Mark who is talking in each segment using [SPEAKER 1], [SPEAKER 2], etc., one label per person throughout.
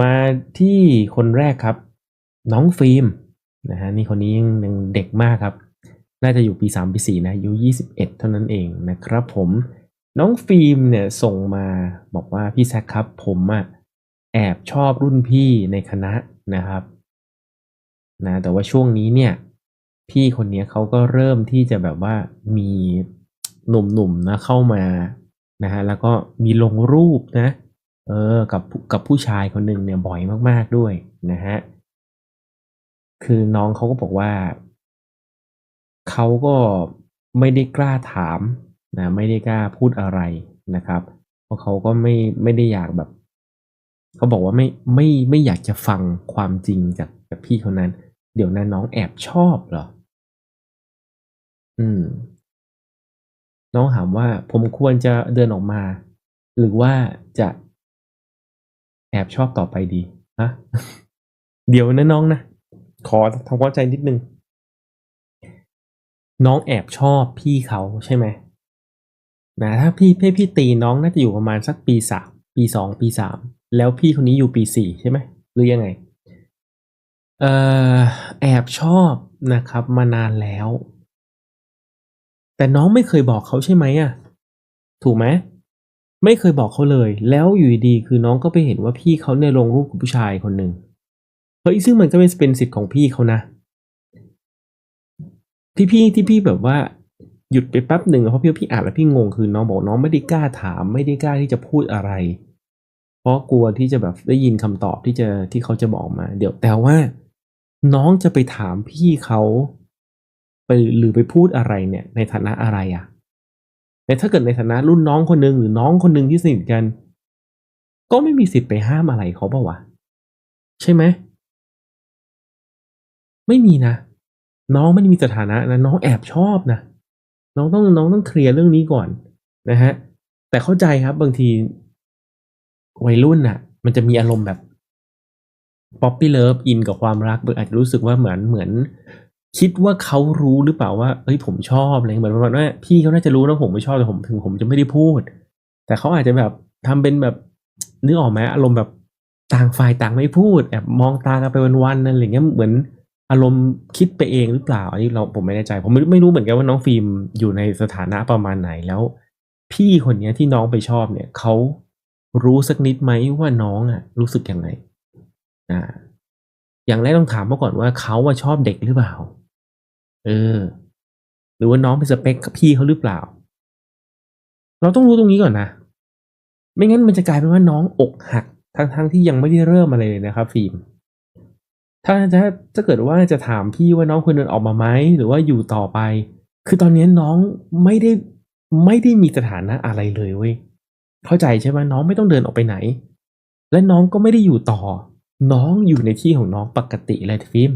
[SPEAKER 1] มาที่คนแรกครับ น้องฟิล์มนะฮะนี่คนนี้ยังเด็กมากครับ น่าจะอยู่ปีสามปีสี่นะอายุยี่สิบเอ็ดเท่านั้นเองนะครับผมน้องฟิล์มเนี่ยส่งมาบอกว่าพี่แซคครับ ผมอะแอบชอบรุ่นพี่ในคณะนะครับนะแต่ว่าช่วงนี้เนี่ย พี่คนนี้เขาก็เริ่มที่จะแบบว่ามีหนุ่มๆนะเข้ามานะฮะแล้วก็มีลงรูปนะ เออกับกับผู้ชายคนหนึ่งเนี่ยบ่อยมาก ๆด้วยนะฮะคือน้องเขาก็บอกว่าเขาก็ไม่ได้กล้าถามนะไม่ได้กล้าพูดอะไรนะครับ เพราะเขาก็ไม่ไม่ได้อยากแบบเขาบอกว่าไม่ไม่ไม่อยากจะฟังความจริงจากจากพี่คนนั้น เดี๋ยวนั้นน้องแอบชอบเหรอ อืม น้องถามว่าผมควรจะเดินออกมา หรือว่าจะ แอบชอบต่อไปดีฮะเดี๋ยวนะน้องนะ ขอทำความก้าใจนิดนึง น้องแอบชอบพี่เขาใช่ไหมนะถ้าพี่พี่พี่ตีน้องน่าจะอยู่ประมาณสักปีสามปีสองปีสามแล้วพี่คนนี้อยู่ปีสี่ใช่ไหมหรือยังไงเออแอบชอบนะครับมานานแล้ว แต่น้องไม่เคยบอกเขาใช่ไหมอะ ถูกไหม ไม่เคยบอกเขาเลย แล้วอยู่ดีๆคือน้องก็ไปเห็นว่าพี่เขาเนี่ยลงรูปกับผู้ชายคนหนึ่งเฮ้ยซึ่งมันก็เป็นสิทธิ์ของพี่เขานะ ที่พี่ที่พี่แบบว่าหยุดไปแป๊บหนึ่งเพราะพี่พี่อ่านแล้วพี่งงคือน้องบอกน้องไม่ได้กล้าถาม ไม่ได้กล้าที่จะพูดอะไร เพราะกลัวที่จะแบบได้ยินคำตอบที่จะที่เขาจะบอกมา เดี๋ยวแต่ว่า น้องจะไปถามพี่เขาไปหรือไปพูดอะไรเนี่ย ในฐานะอะไรอะ่ะ แต่ถ้าเกิดในฐานะรุ่นน้องคนหนึ่งหรือน้องคนหนึ่งที่สนิทกัน ก็ไม่มีสิทธิ์ไปห้ามอะไรเขาเปล่าวะใช่ไหมไม่มีนะ น้องไม่ได้มีสถานะนะน้องแอบชอบนะน้องต้องน้องต้องเคลียร์เรื่องนี้ก่อนนะฮะ แต่เข้าใจครับบางทีวัยรุ่นน่ะ มันจะมีอารมณ์แบบป๊อปปี้เลิฟอินกับความรักอาจจะรู้สึกว่าเหมือนเหมือน คิดว่าเขารู้หรือเปล่าว่าเอ้ยผมชอบอะไรเหมือนประมาณว่าพี่เขาน่าจะรู้นะผมไม่ชอบแต่ผมถึงผมจะไม่ได้พูด แต่เขาอาจจะแบบทำเป็นแบบนึกออกไหมอารมณ์แบบต่างฝ่ายต่างไม่พูดแอบมองตากันไปวันๆนั่นอะไรเงี้ยเหมือนอารมณ์คิดไปเองหรือเปล่าอันนี้เราผมไม่แน่ใจ ผมไม่ไม่รู้เหมือนกันว่าน้องฟิล์มอยู่ในสถานะประมาณไหนแล้ว พี่คนเนี้ยที่น้องไปชอบเนี่ยเขารู้สักนิดไหมว่าน้องอะ รู้สึกยังไงอ่าอย่างแรกต้องถามมาก่อนว่าเขาว่าชอบเด็กหรือเปล่า เออ หรือว่าน้องเป็นสเปคกับพี่เขาหรือเปล่า เราต้องรู้ตรงนี้ก่อนนะ ไม่งั้นมันจะกลายเป็นว่าน้องอกหักทั้งๆทที่ยังไม่ได้เริ่มอะไรเลยนะครับ ฟิล์ม ถ้าจะถ้าเกิดว่าจะถามพี่ว่าน้องควรเดินออกมาไหมหรือว่าอยู่ต่อไป คือตอนนี้น้องไม่ได้ไม่ได้มีสถานะอะไรเลยเว้ยเข้าใจใช่ไหมน้องไม่ต้องเดินออกไปไหน และน้องก็ไม่ได้อยู่ต่อ น้องอยู่ในที่ของน้องปกติเลยฟิล์ม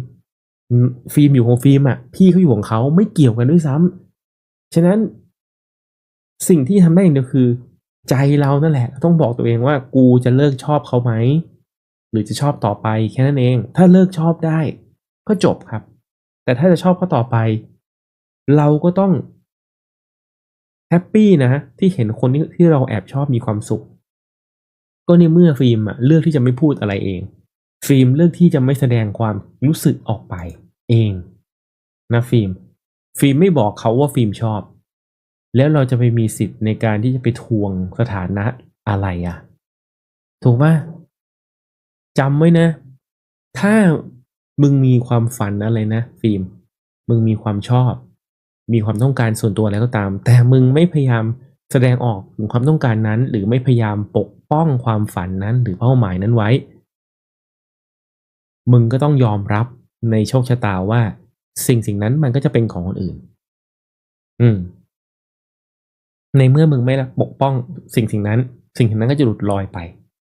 [SPEAKER 1] ฟิล์มอยู่ของฟิล์มอะ พี่เขาอยู่ของเขาไม่เกี่ยวกันด้วยซ้ำฉะนั้นสิ่งที่ทำได้อย่างเดียวคือ ใจเรานั่นแหละ ต้องบอกตัวเองว่ากูจะเลิกชอบเขาไหม หรือจะชอบต่อไปแค่นั้นเอง ถ้าเลิกชอบได้ก็จบครับ แต่ถ้าจะชอบเขาต่อไป เราก็ต้องแฮปปี้นะที่เห็นคนที่ที่เราแอบชอบมีความสุข ก็ในเมื่อฟิล์มอะเลือกที่จะไม่พูดอะไรเอง ฟิล์มเลือกที่จะไม่แสดงความรู้สึกออกไป เองนะฟิล์ม ฟิล์มไม่บอกเขาว่าฟิล์มชอบ แล้วเราจะไปมีสิทธิ์ในการที่จะไปทวงสถานะอะไรอะ่ะ ถูกปะจำไว้นะ ถ้ามึงมีความฝันอะไรนะ ฟิล์ม มึงมีความชอบ มีความต้องการส่วนตัวอะไรก็ตาม แต่มึงไม่พยายามแสดงออกถึงความต้องการนั้น หรือไม่พยายามปกป้องความฝันนั้น หรือเป้าหมายนั้นไว้ มึงก็ต้องยอมรับในโชคชะตาว่า สิ่งสิ่งนั้นมันก็จะเป็นของคนอื่น อืม ในเมื่อมึงไม่ปกป้องสิ่งสิ่งนั้น สิ่งสิ่งนั้นก็จะหลุดลอยไป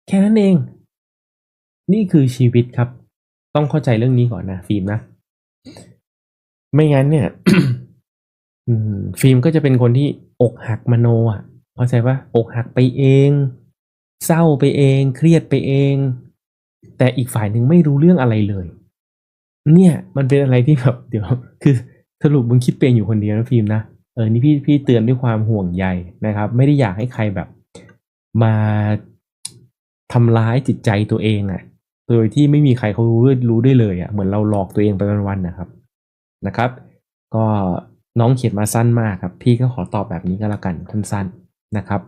[SPEAKER 1] แค่นั้นเอง นี่คือชีวิตครับ ต้องเข้าใจเรื่องนี้ก่อนนะฟิล์มนะ ไม่งั้นเนี่ยฟิล์มก็จะเป็นคนที่อกหักมโนอะเข้าใจปะอกหักไปเอง เศร้าไปเอง เครียดไปเอง แต่อีกฝ่ายหนึ่งไม่รู้เรื่องอะไรเลย เนี่ย มันเป็นอะไรที่แบบเดี๋ยว คือสรุปมึงคิดเป็นอยู่คนเดียวนะฟิล์มนะเออนี่พี่พี่เตือนด้วยความห่วงใยนะครับ ไม่ได้อยากให้ใครแบบ มาทำร้ายจิตใจตัวเองอะ่ะ โดยที่ไม่มีใครเขารู้รู้ได้เลยอะ่ะเหมือนเราหลอกตัวเองไปวันๆนะครับนะครับ ก็น้องเขียนมาสั้นมากครับ พี่ก็ขอตอบแบบนี้ก็แล้วกันสั้นๆนะครับ